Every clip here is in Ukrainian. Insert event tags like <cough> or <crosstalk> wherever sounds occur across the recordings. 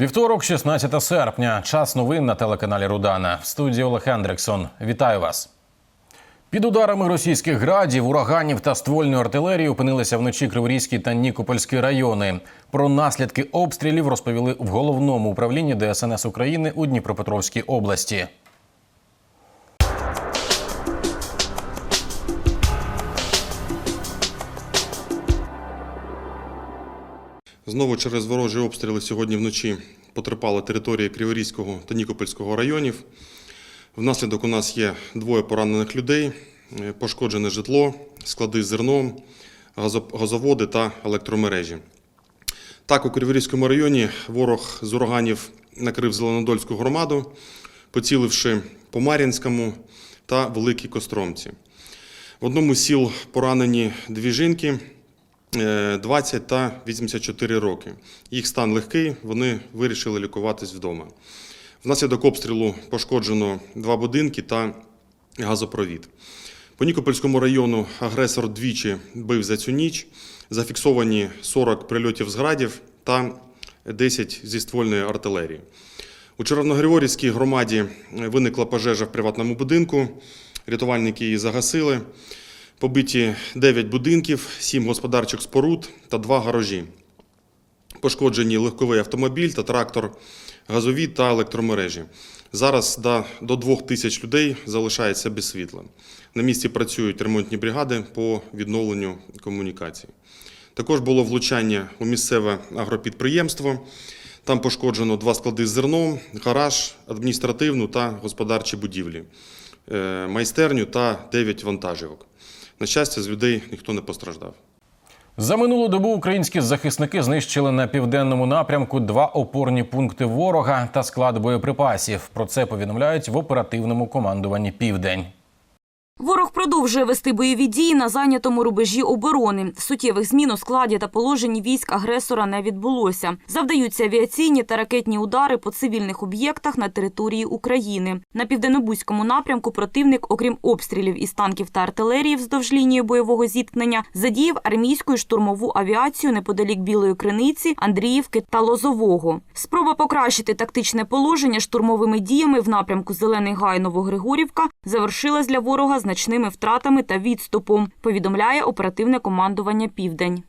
Вівторок, 16 серпня. Час новин на телеканалі Рудана. В студії Олег Хендриксон. Вітаю вас. Під ударами російських градів, ураганів та ствольної артилерії опинилися вночі Криворізький та Нікопольський райони. Про наслідки обстрілів розповіли в головному управлінні ДСНС України у Дніпропетровській області. Знову через ворожі обстріли сьогодні вночі потерпала територія Криворізького та Нікопольського районів. Внаслідок у нас є двоє поранених людей, е, пошкоджене житло, склади з зерном, газоводи та електромережі. Так, у Криворізькому районі ворог з ураганів накрив Зеленодольську громаду, поціливши по Мар'їнському та Великій Костромці. В одному з сіл поранені дві жінки 20 та 84 роки. Їх стан легкий, вони вирішили лікуватись вдома. Внаслідок обстрілу пошкоджено два будинки та газопровід. По Нікопольському району агресор двічі бив за цю ніч. Зафіксовані 40 прильотів з градів та 10 зі ствольної артилерії. У Червоногригорівській громаді виникла пожежа в приватному будинку. Рятувальники її загасили. Побиті 9 будинків, 7 господарчих споруд та 2 гаражі. Пошкоджені легковий автомобіль та трактор, газові та електромережі. Зараз до 2 тисяч людей залишається без світла. На місці працюють ремонтні бригади по відновленню комунікацій. Також було влучання у місцеве агропідприємство. Там пошкоджено два склади з зерном, гараж, адміністративну та господарчі будівлі, е, майстерню та 9 вантажівок. На щастя, з людей ніхто не постраждав. За минулу добу українські захисники знищили на південному напрямку два опорні пункти ворога та склад боєприпасів. Про це повідомляють в оперативному командуванні Південь. Ворог продовжує вести бойові дії на зайнятому рубежі оборони. Суттєвих змін у складі та положенні військ агресора не відбулося. Завдаються авіаційні та ракетні удари по цивільних об'єктах на території України. На південнобузькому напрямку противник, окрім обстрілів із танків та артилерії вздовж лінії бойового зіткнення, задіяв армійську і штурмову авіацію неподалік Білої Криниці, Андріївки та Лозового. Спроба покращити тактичне положення штурмовими діями в напрямку Зелений Гай Новогригорівка завершилась для ворога значними втратами та відступом, повідомляє оперативне командування Південь.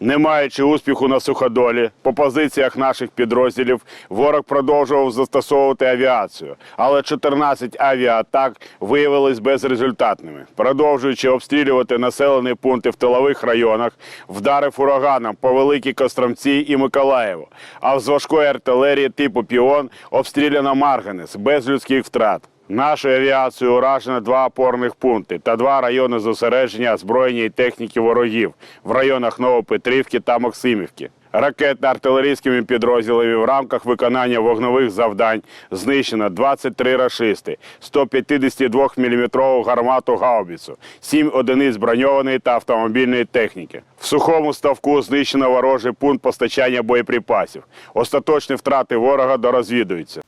Не маючи успіху на суходолі, по позиціях наших підрозділів ворог продовжував застосовувати авіацію, але 14 авіаатак виявились безрезультатними. Продовжуючи обстрілювати населені пункти в тилових районах, вдарив ураганом по Великій Костромці і Миколаєву, а з важкої артилерії типу Піон обстріляно Марганець без людських втрат. Нашою авіацією уражено два опорних пункти та два райони зосередження озброєння і техніки ворогів в районах Новопетрівки та Максимівки. Ракетно-артилерійськими підрозділами в рамках виконання вогневих завдань знищено 23 рашисти, 152 мм гармату гаубіцу, 7 одиниць броньованої та автомобільної техніки. В сухому ставку знищено ворожий пункт постачання боєприпасів. Остаточні втрати ворога дорозвідуються.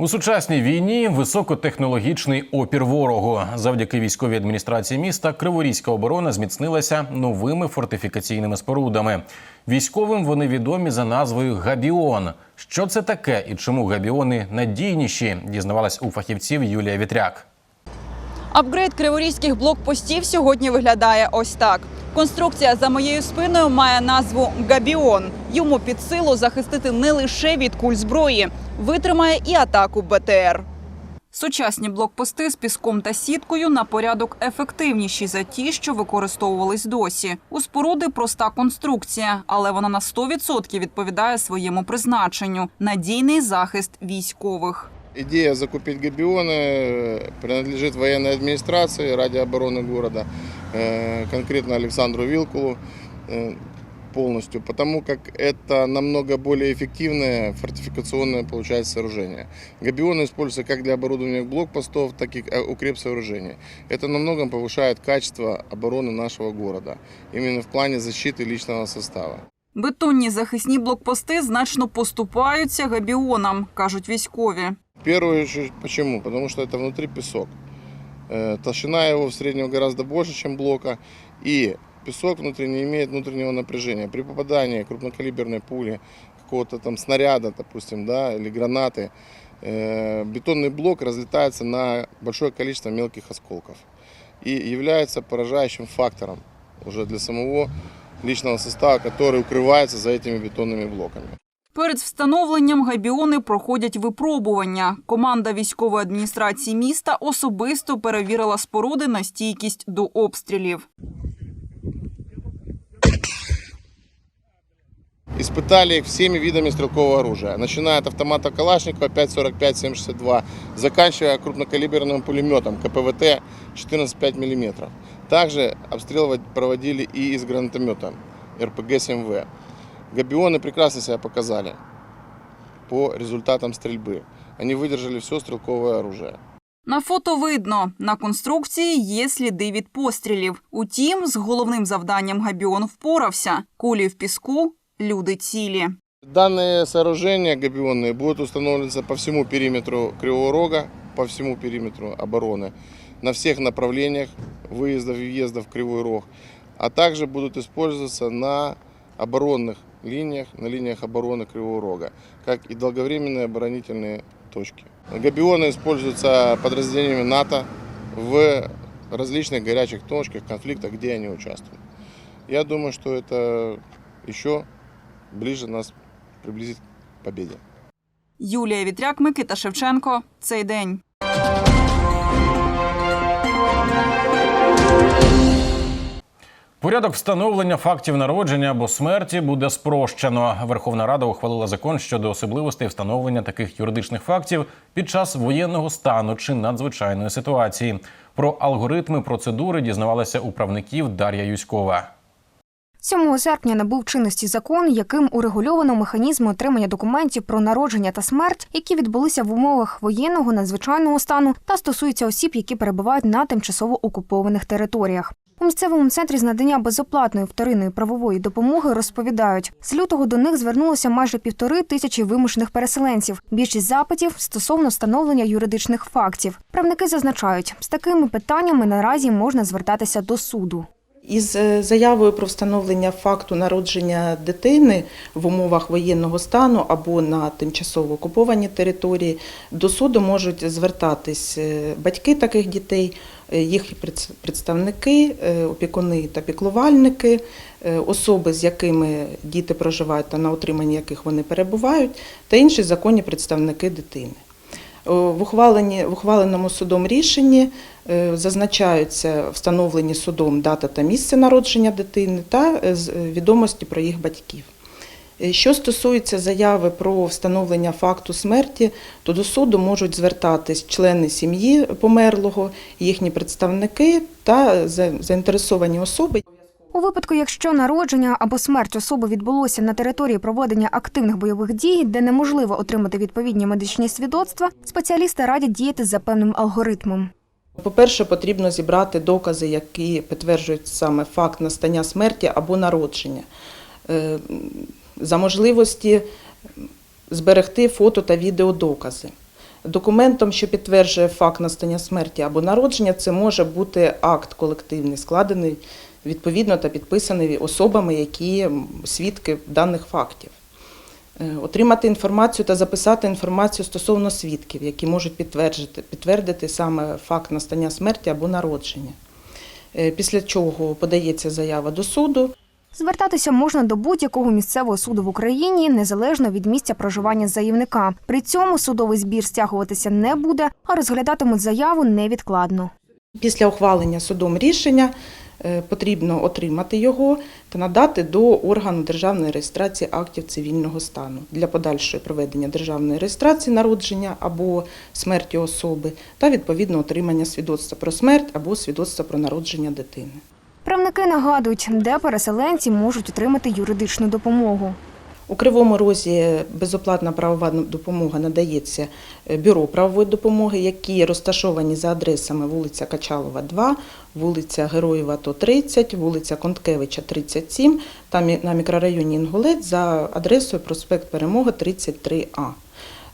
У сучасній війні високотехнологічний опір ворогу. Завдяки військовій адміністрації міста Криворізька оборона зміцнилася новими фортифікаційними спорудами. Військовим вони відомі за назвою Габіон. Що це таке і чому габіони надійніші? Дізнавалась у фахівців Юлія Вітряк. Апгрейд криворізьких блокпостів сьогодні виглядає ось так. Конструкція за моєю спиною має назву Габіон. Йому під силу захистити не лише від куль зброї, витримає і атаку БТР. Сучасні блокпости з піском та сіткою на порядок ефективніші за ті, що використовувались досі. У споруди проста конструкція, але вона на 100% відповідає своєму призначенню надійний захист військових. Идея закупить габионы э, принадлежит военной администрации ради обороны города, э, конкретно Александру Вилкулу э, полностью, потому как это намного более эффективное фортификационное получается сооружение. Габионы используются как для оборудования блокпостов, так и э, укрепсооружений. Это намного повышает качество обороны нашего города, именно в плане защиты личного состава. Бетонні захисні блокпости значно поступаються габіонам, кажуть військові. Очередь, почему? Потому что это внутри песок. Э, Толщина его в среднем гораздо больше, чем блока. И песок внутри не имеет внутреннего напряжения. При попадании крупнокалиберной пули какого-то там снаряда, допустим, да, или гранаты, э, бетонный блок разлетается на большое количество мелких осколков и является поражающим фактором уже для самого личного состава, который укрывается за этими бетонными блоками. Перед встановленням габіони проходять випробування. Команда військової адміністрації міста особисто перевірила споруди на стійкість до обстрілів. Испытали их всеми видами стрелкового оружия, начиная от автомата Калашникова 5,45-7,62, заканчивая крупнокалиберным пулеметом КПВТ 14,5 мм. Также обстрел проводили и из гранатомета РПГ-7В. Габионы прекрасно себя показали по результатам стрельбы. Они выдержали все стрелковое оружие. На фото видно, на конструкції є сліди від пострілів. Утім, з головним завданням габіон впорався. Кулі в піску, люди цілі. Данные сооружения габионные будут устанавливаться по всему периметру Кривого Рога, по всему периметру обороны, на всех направлениях выездов и въездов в Кривой Рог, а также будут использоваться на оборонных линиях, на линиях обороны Кривого Рога, как и долговременные оборонительные точки. Габионы используются подразделениями НАТО в различных горячих точках, конфликтах, где они участвуют. Я думаю, что это еще ближе нас приблизит к победе. Юлія Вітряк, Микита Шевченко. Цей день. Порядок встановлення фактів народження або смерті буде спрощено. Верховна Рада ухвалила закон щодо особливостей встановлення таких юридичних фактів під час воєнного стану чи надзвичайної ситуації. Про алгоритми процедури дізнавалася у правників Дар'я Юськова. 7 серпня набув чинності закон, яким урегульовано механізми отримання документів про народження та смерть, які відбулися в умовах воєнного надзвичайного стану та стосуються осіб, які перебувають на тимчасово окупованих територіях. У місцевому центрі з надання безоплатної вторинної правової допомоги розповідають, з лютого до них звернулося майже півтори тисячі вимушених переселенців. Більшість запитів стосовно встановлення юридичних фактів. Правники зазначають, з такими питаннями наразі можна звертатися до суду. Із е, заявою про встановлення факту народження дитини в умовах воєнного стану або на тимчасово окупованій території до суду можуть звертатись е, батьки таких дітей, е, їх представники, опікуни та піклувальники, особи, з якими діти проживають та на утриманні яких вони перебувають, та інші законні представники дитини. О, В, ухваленому судом рішенні е, зазначаються встановлені судом дата та місце народження дитини та е, е, відомості про їх батьків. Е, Що стосується заяви про встановлення факту смерті, то до суду можуть звертатись члени сім'ї померлого, їхні представники та заінтересовані особи. У випадку, якщо народження або смерть особи відбулося на території проведення активних бойових дій, де неможливо отримати відповідні медичні свідоцтва, спеціалісти радять діяти за певним алгоритмом. По-перше, потрібно зібрати докази, які підтверджують саме факт настання смерті або народження. Е, За можливості зберегти фото та відеодокази. Документом, що підтверджує факт настання смерті або народження, це може бути акт колективний, складений відповідно та підписаний особами, які свідки даних фактів. Е, Отримати інформацію та записати інформацію стосовно свідків, які можуть підтвердити, підтвердити саме факт настання смерті або народження. Е, Після чого подається заява до суду. Звертатися можна до будь-якого місцевого суду в Україні незалежно від місця проживання заявника. При цьому судовий збір стягуватися не буде, а розглядатимуть заяву невідкладно. Після ухвалення судом рішення потрібно отримати його та надати до органу державної реєстрації актів цивільного стану для подальшої проведення державної реєстрації народження або смерті особи та відповідно отримання свідоцтва про смерть або свідоцтва про народження дитини. Правники нагадують, де переселенці можуть отримати юридичну допомогу. У Кривому Розі безоплатна правова допомога надається е, бюро правової допомоги, які розташовані за адресами вулиця Качалова, 2, вулиця Героєва, то 30, вулиця Конткевича 37 та на мікрорайоні Інгулець за адресою проспект Перемога, 33А.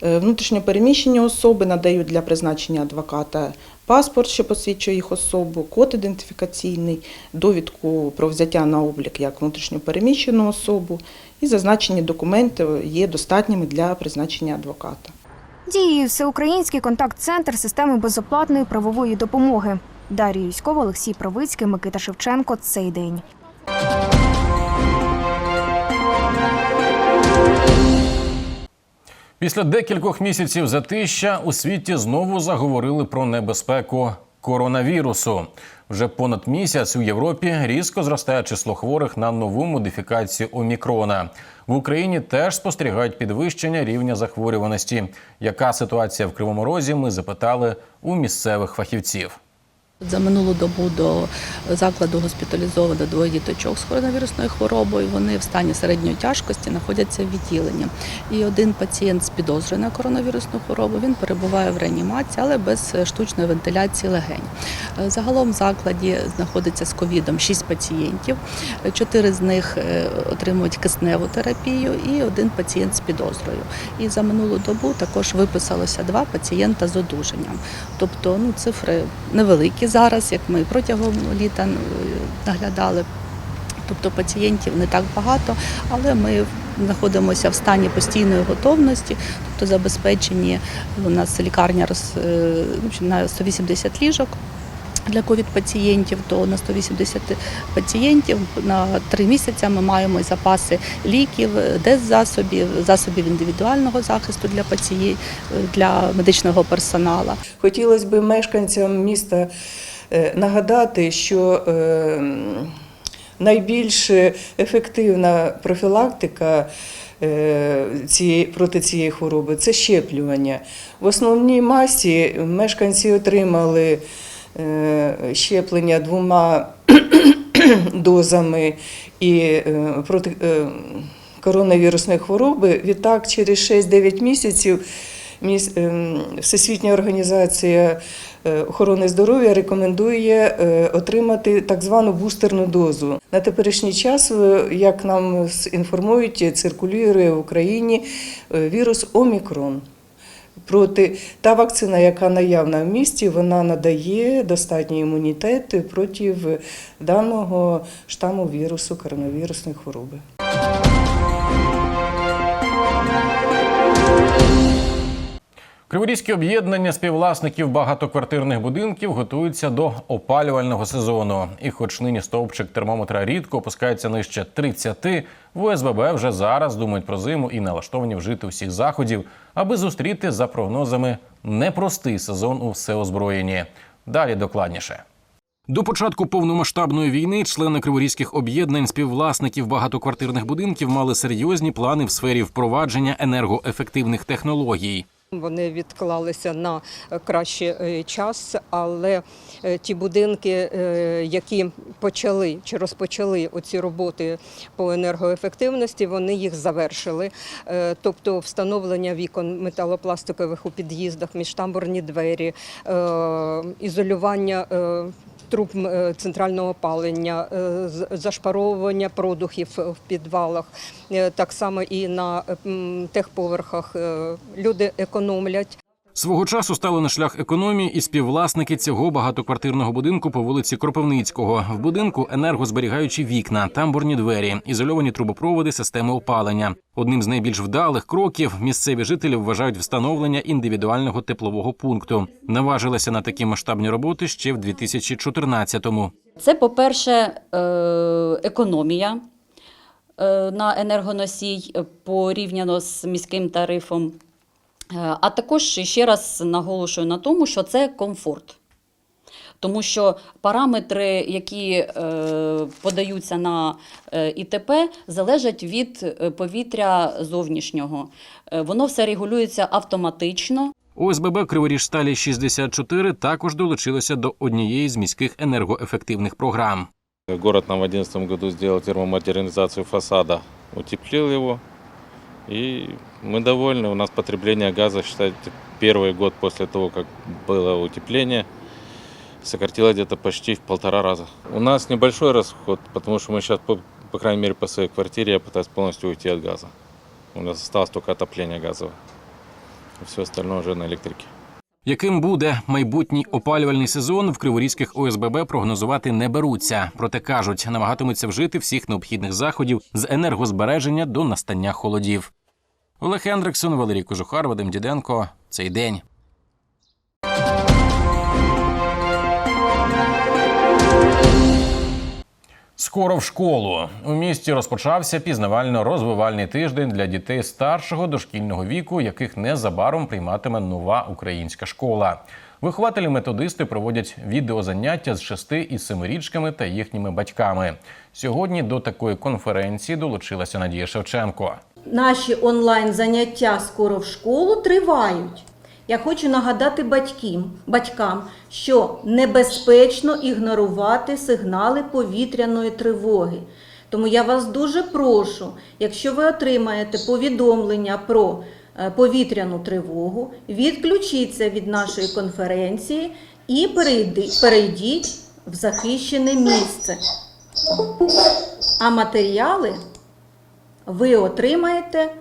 Е, Внутрішньопереміщені особи надають для призначення адвоката паспорт, що посвідчує їх особу, код ідентифікаційний, довідку про взяття на облік як внутрішньопереміщену особу, і зазначені документи є достатніми для призначення адвоката. Діє всеукраїнський контакт-центр системи безоплатної правової допомоги. Дар'я Юськова, Олексій Правицький, Микита Шевченко. Цей день. Після декількох місяців затища у світі знову заговорили про небезпеку коронавірусу. Вже понад місяць у Європі різко зростає число хворих на нову модифікацію омікрона. В Україні теж спостерігають підвищення рівня захворюваності. Яка ситуація в Кривому Розі? Ми запитали у місцевих фахівців. За минулу добу до закладу госпіталізовано двоє діточок з коронавірусною хворобою. Вони в стані середньої тяжкості знаходяться в відділенні. І один пацієнт з підозрою на коронавірусну хворобу він перебуває в реанімації, але без штучної вентиляції легень. Е, Загалом в закладі знаходиться з ковідом 6 пацієнтів. Чотири з них е, отримують кисневу терапію, і один пацієнт з підозрою. І за минулу добу також виписалося два пацієнта з одужанням. Тобто ну, цифри невеликі зараз, як ми протягом літа е, наглядали. Тобто пацієнтів не так багато, але ми знаходимося в стані постійної готовності, тобто забезпечені у нас лікарня роз- е, на 180 ліжок. Для ковід-пацієнтів, то на 180 пацієнтів на три місяці ми маємо запаси ліків, деззасобів, засобів індивідуального захисту для пацієнтів, для медичного персоналу. Хотілося б мешканцям міста е, нагадати, що е, найбільш ефективна профілактика е, цієї, проти цієї хвороби це щеплювання. В основній масі мешканці отримали щеплення двома <clears throat> дозами і е, проти е, коронавірусної хвороби. Відтак, через 6-9 місяців міс- ем, Всесвітня організація е, охорони здоров'я рекомендує е, отримати так звану бустерну дозу. На теперішній час, е, як нам інформують, циркулює в Україні е, вірус Омікрон. Проти та вакцина, яка наявна в місті, вона надає достатній імунітет проти даного штаму вірусу коронавірусної хвороби. Криворізьке об'єднання співвласників багатоквартирних будинків готуються до опалювального сезону. І, хоч нині стовпчик термометра рідко опускається нижче 30, в ОСББ вже зараз думають про зиму і налаштовані вжити усіх заходів, аби зустріти за прогнозами непростий сезон у всеозброєнні. Далі докладніше. До початку повномасштабної війни члени криворізьких об'єднань співвласників багатоквартирних будинків мали серйозні плани в сфері впровадження енергоефективних технологій. Вони відклалися на кращий е, час, але е, ті будинки, е, які почали чи розпочали оці роботи по енергоефективності, вони їх завершили. Е, Тобто встановлення вікон металопластикових у під'їздах, міжтамбурні двері, е, ізолювання. Е, Труб е, центрального опалення, е, зашпаровування продухів в підвалах, Е, так само і на е, техповерхах е, люди економлять. Свого часу стали на шлях економії і співвласники цього багатоквартирного будинку по вулиці Кропивницького. В будинку енергозберігаючі вікна, тамбурні двері, ізольовані трубопроводи, системи опалення. Одним з найбільш вдалих кроків місцеві жителі вважають встановлення індивідуального теплового пункту. Наважилися на такі масштабні роботи ще в 2014-му. Це, по-перше, е, економія е, на енергоносій е, порівняно з міським тарифом. Е, А також ще раз наголошую на тому, що це комфорт. Тому що параметри, які е, подаються на е, ІТП, залежать від е, повітря зовнішнього. Е, Воно все регулюється автоматично. ОСББ Криворіжсталі 64 також долучилося до однієї з міських енергоефективних програм. Город нам в 2011 году сделал термомодернизацию фасада, утеплил его. И мы довольны. У нас потребление газа, считайте, первый год после того, как было утепление, сократилось где-то почти в полтора раза. У нас небольшой расход, потому что мы сейчас, по, по крайней мере, по своей квартире я пытаюсь полностью уйти от газа. У нас осталось только отопление газовое. все остальное уже на электрике. Яким буде майбутній опалювальний сезон в криворізьких ОСББ прогнозувати не беруться. Проте кажуть, намагатимуться вжити всіх необхідних заходів з енергозбереження до настання холодів. Олег Хендриксон, Валерій Кожухар, Вадим Діденко. Цей день. Скоро в школу у місті розпочався пізнавально-розвивальний тиждень для дітей старшого дошкільного віку, яких незабаром прийматиме нова українська школа. Вихователі-методисти проводять відеозаняття з шести і семирічками та їхніми батьками. Сьогодні до такої конференції долучилася Надія Шевченко. Наші онлайн-заняття скоро в школу тривають. Я хочу нагадати батькам, батькам, що небезпечно ігнорувати сигнали повітряної тривоги. Тому я вас дуже прошу, якщо ви отримаєте повідомлення про е, повітряну тривогу, відключіться від нашої конференції і перейдіть в захищене місце. А матеріали ви отримаєте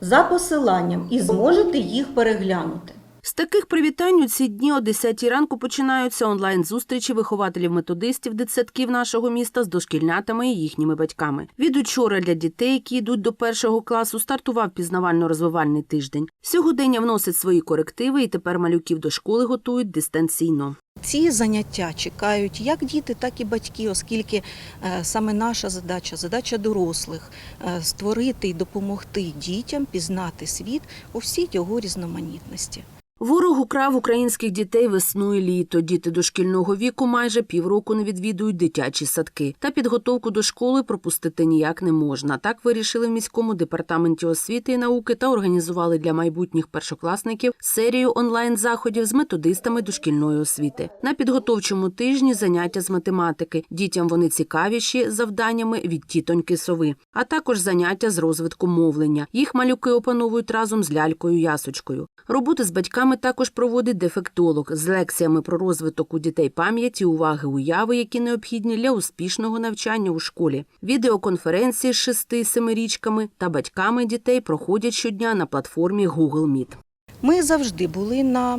за посиланням і зможете їх переглянути. З таких привітань у ці дні о 10 ранку починаються онлайн-зустрічі вихователів-методистів дитсадків нашого міста з дошкільнятами і їхніми батьками. Від учора для дітей, які йдуть до першого класу, стартував пізнавально-розвивальний тиждень. Сьогодення вносить свої корективи, і тепер малюків до школи готують дистанційно. Ці заняття чекають як діти, так і батьки, оскільки е, саме наша задача, задача дорослих е, створити і допомогти дітям пізнати світ у всій його різноманітності. Ворог украв українських дітей весну і літо. Діти дошкільного віку майже півроку не відвідують дитячі садки. Та підготовку до школи пропустити ніяк не можна. Так вирішили в міському департаменті освіти і науки та організували для майбутніх першокласників серію онлайн-заходів з методистами дошкільної освіти. На підготовчому тижні заняття з математики. Дітям вони цікавіші завданнями від тітоньки сови, а також заняття з розвитку мовлення. Їх малюки опановують разом з лялькою ясочкою. Роботи з батьками також проводить дефектолог з лекціями про розвиток у дітей пам'яті, уваги, уяви, які необхідні для успішного навчання у школі. Відеоконференції з шести семирічками та батьками дітей проходять щодня на платформі Google Meet. Ми завжди були на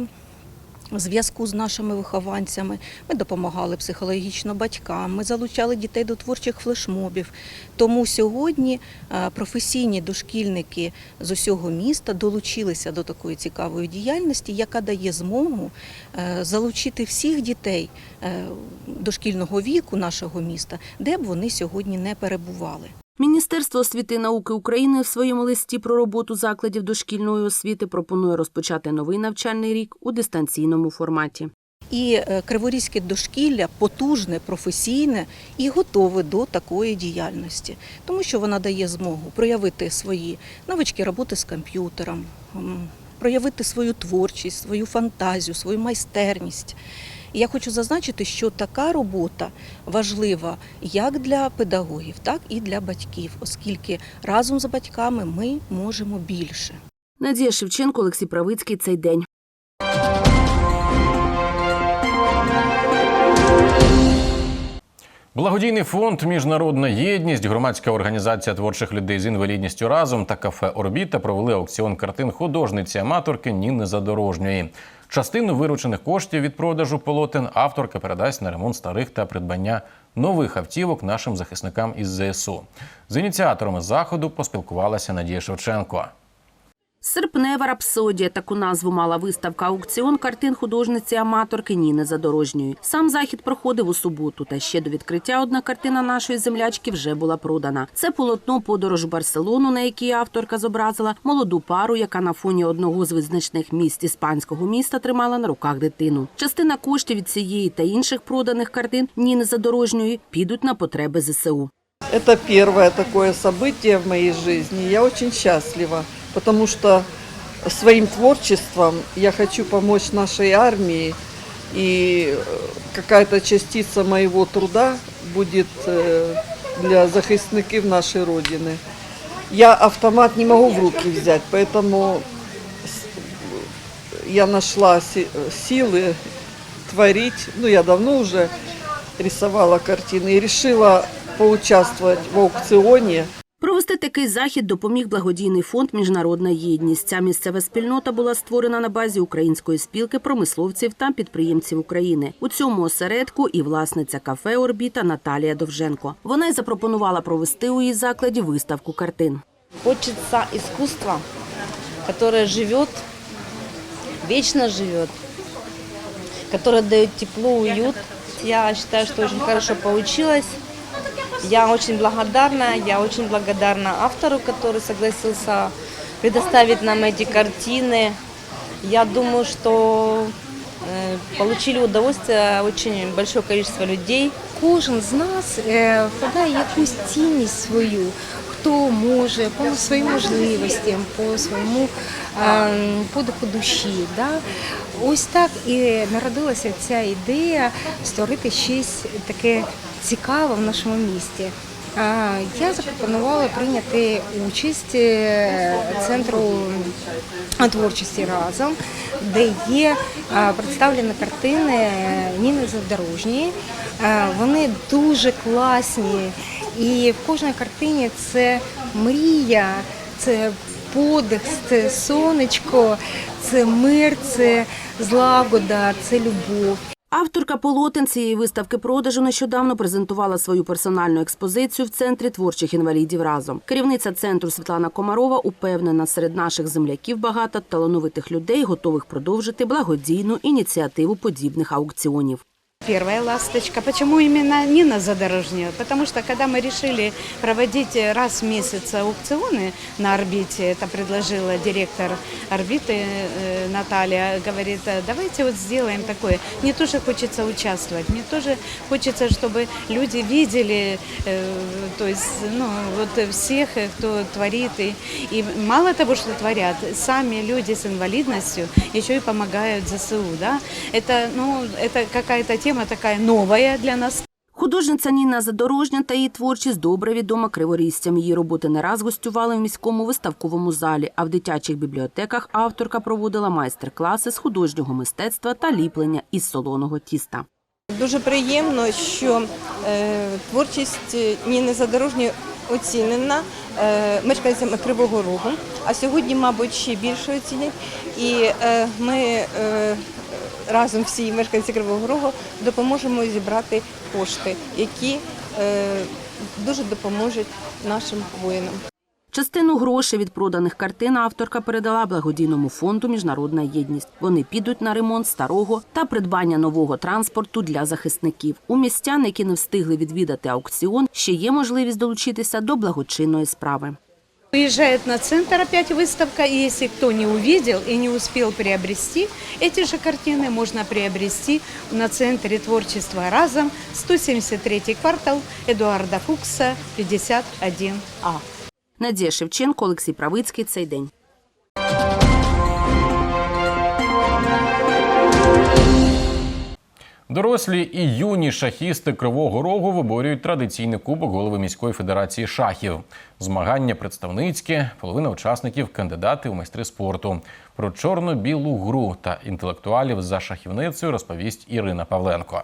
зв'язку з нашими вихованцями. Ми допомагали психологічно батькам, ми залучали дітей до творчих флешмобів. Тому сьогодні е, професійні дошкільники з усього міста долучилися до такої цікавої діяльності, яка дає змогу е, залучити всіх дітей е, дошкільного віку нашого міста, де б вони сьогодні не перебували. Міністерство освіти і науки України в своєму листі про роботу закладів дошкільної освіти пропонує розпочати новий навчальний рік у дистанційному форматі. І е, криворізьке дошкілля потужне, професійне і готове до такої діяльності, тому що вона дає змогу проявити свої навички роботи з комп'ютером, проявити свою творчість, свою фантазію, свою майстерність. І я хочу зазначити, що така робота важлива як для педагогів, так і для батьків, оскільки разом з батьками ми можемо більше. Надія Шевченко, Олексій Правицький. Цей день. Благодійний фонд Міжнародна єдність, громадська організація творчих людей з інвалідністю разом та кафе Орбіта провели аукціон картин художниці аматорки Ніни Задорожньої. Частину виручених коштів від продажу полотен авторка передасть на ремонт старих та придбання нових автівок нашим захисникам із ЗСУ. З ініціаторами заходу поспілкувалася Надія Шевченко. Серпнева рапсодія таку назву мала виставка аукціон картин художниці-аматорки Ніни Задорожньої. Сам захід проходив у суботу, та ще до відкриття одна картина нашої землячки вже була продана. Це полотно подорож в Барселону, на якій авторка зобразила молоду пару, яка на фоні одного з визначних місць іспанського міста тримала на руках дитину. Частина коштів від цієї та інших проданих картин Ніни Задорожньої підуть на потреби ЗСУ. Это первое такое событие в моей жизни. Я очень счастлива, потому что своим творчеством я хочу помочь нашей армии, и э, какая-то частица моего труда будет э, для захисників нашей Родины. Я автомат не могу в руки взять, поэтому с- я нашла си- силы творить. Ну, я давно уже рисовала картины и решила поучаствовать в аукционе. Провести такий захід допоміг благодійний фонд Міжнародна єдність. Ця місцева спільнота була створена на базі Української спілки промисловців та підприємців України. У цьому осередку і власниця кафе Орбіта Наталія Довженко. Вона й запропонувала провести у її закладі виставку картин. Хочется искусства, которое живет, вечно живет, которое дает тепло, уют. Я считаю, что очень хорошо получилось. Я очень благодарна, я очень благодарна автору, который согласился предоставить нам эти картины. Я думаю, что э, получили удовольствие очень большое количество людей. Кожен з нас е, вкладає якусь цінність свою, хто може по своїм можливостям, по своєму е, подиху душі. Да? Ось так і народилася ця ідея створити щось таке цікаве в нашому місті. Я запропонувала прийняти участь е, центру творчості разом, де є представлені картини Ніни Задорожньої. Вони дуже класні, і в кожній картині це мрія, це подих, це сонечко, це мир, це злагода, це любов. Авторка полотен цієї виставки продажу нещодавно презентувала свою персональну експозицію в центрі творчих інвалідів разом. Керівниця центру Світлана Комарова упевнена, серед наших земляків багато талановитих людей, готових продовжити благодійну ініціативу подібних аукціонів. Первая ласточка. Почему именно Нина Задорожняя? Потому что когда мы решили проводить раз в месяц аукционы на орбите, это предложила директор орбиты э, Наталья, говорит, «А давайте вот сделаем такое. Мне тоже хочется участвовать, мне тоже хочется, чтобы люди видели, э, то есть, ну, вот всех, э, кто творит. И, и мало того, что творят, сами люди с инвалидностью еще и помогают ЗСУ, да. Это, ну, это какая-то тема такая новая для нас. Художниця Ніна Задорожня та її творчість добре відома криворізцям. Її роботи не раз гостювали в міському виставковому залі, а в дитячих бібліотеках авторка проводила майстер-класи з художнього мистецтва та ліплення із солоного тіста. Дуже приємно, що е, творчість Ніни Задорожньої оцінена е, мешканцями Кривого Рогу, а сьогодні, мабуть, ще більше оцінять. І е, ми разом всі мешканці Кривого Рогу допоможемо зібрати кошти, які е, дуже допоможуть нашим воїнам. Частину грошей від проданих картин авторка передала благодійному фонду Міжнародна єдність. Вони підуть на ремонт старого та придбання нового транспорту для захисників. У містян, які не встигли відвідати аукціон, ще є можливість долучитися до благочинної справи. Приезжает на центр опять выставка, и если кто не увидел и не успел приобрести, эти же картины можно приобрести на центре творчества «Разом», 173 квартал Эдуарда Фукса, 51А. Надія Шевченко, Олексій Правицький. Цей день. Дорослі і юні шахісти Кривого Рогу виборюють традиційний кубок голови міської федерації шахів. Змагання представницькі, половина учасників кандидати у майстри спорту. Про чорно-білу гру та інтелектуалів за шахівницею розповість Ірина Павленко.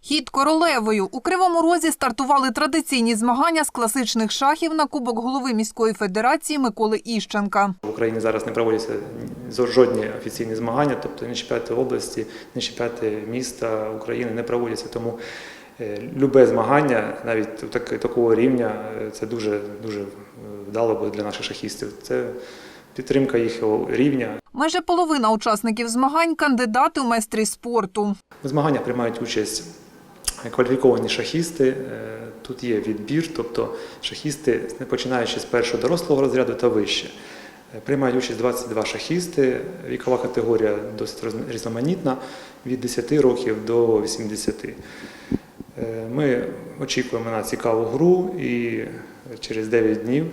Хід королевою у Кривому Розі стартували традиційні змагання з класичних шахів на Кубок голови міської федерації Миколи Іщенка. В Україні зараз не проводяться жодні офіційні змагання, тобто ні чемпіонати області, ні чемпіонати міста України не проводяться. Тому е, любе змагання, навіть так- такого рівня, е, це дуже дуже вдало буде для наших шахістів. Це підтримка їхнього рівня. Майже половина учасників змагань кандидати у майстри спорту. У змаганнях приймають участь кваліфіковані шахісти. Е, Тут є відбір, тобто шахісти, починаючи з першого дорослого розряду та вище. Е, Приймають участь 22 шахісти. Вікова категорія досить різноманітна від 10 років до 80. Е, Ми очікуємо на цікаву гру і через 9 днів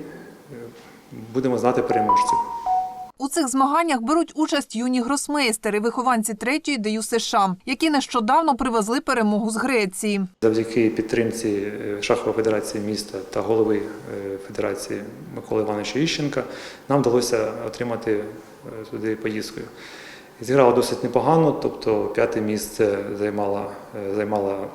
будемо знати переможців. У цих змаганнях беруть участь юні гросмейстери, вихованці третьої ДЮ США, які нещодавно привезли перемогу з Греції. Завдяки підтримці е, Шахової федерації міста та голови е, федерації Миколи Івановича Іщенка нам вдалося отримати е, туди поїздку. Зіграла досить непогано, тобто п'яте місце займала, займала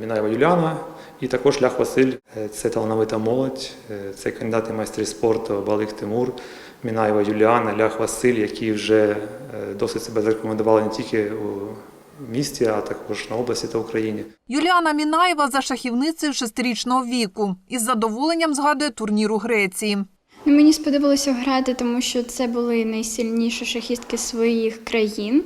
Мінаєва Юліана, І також Лях Василь це талановита молодь, це кандидати майстри спорту Балих Тимур, Мінаєва Юліана, Лях Василь, які вже е, досить себе зарекомендували не тільки у місті, а також на області та Україні. Юліана Мінаєва за шахівницею шестирічного віку із задоволенням згадує турнір у Греції. Ну, Мені сподобалося грати, тому що це були найсильніші шахістки своїх країн.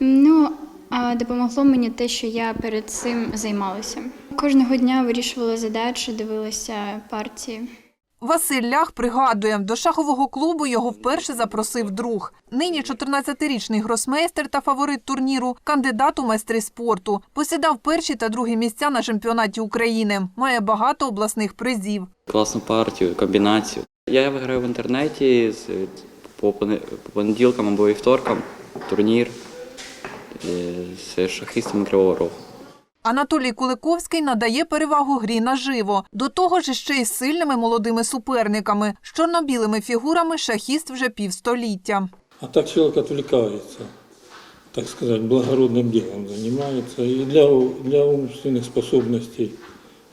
Ну, а допомогло мені те, що я перед цим займалася. Кожного дня вирішувала задачі, дивилася партії. Василь Лях пригадує, до шахового клубу його вперше запросив друг. Нині 14-річний гросмейстер та фаворит турніру, кандидат у майстри спорту. Посідав перші та другі місця на чемпіонаті України. Має багато обласних призів. класну партію, комбінацію. Я виграю в інтернеті по, понеділкам або вівторкам турнір е, з шахистами Кривого Рогу. Анатолій Куликовський надає перевагу грі наживо. До того ж ще й з сильними молодими суперниками. З чорно-білими фігурами шахіст вже півстоліття. А так человек отвлекается, так сказать, благородным делом занимается. И для, для умственных способностей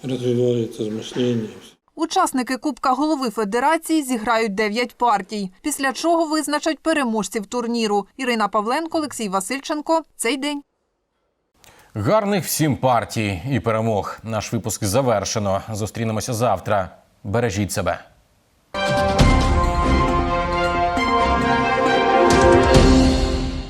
развивается мышление. Учасники Кубка голови Федерації зіграють 9 партій, після чого визначать переможців турніру. Ірина Павленко, Олексій Васильченко. Цей день. Гарних всім партій і перемог. Наш випуск завершено. Зустрінемося завтра. Бережіть себе.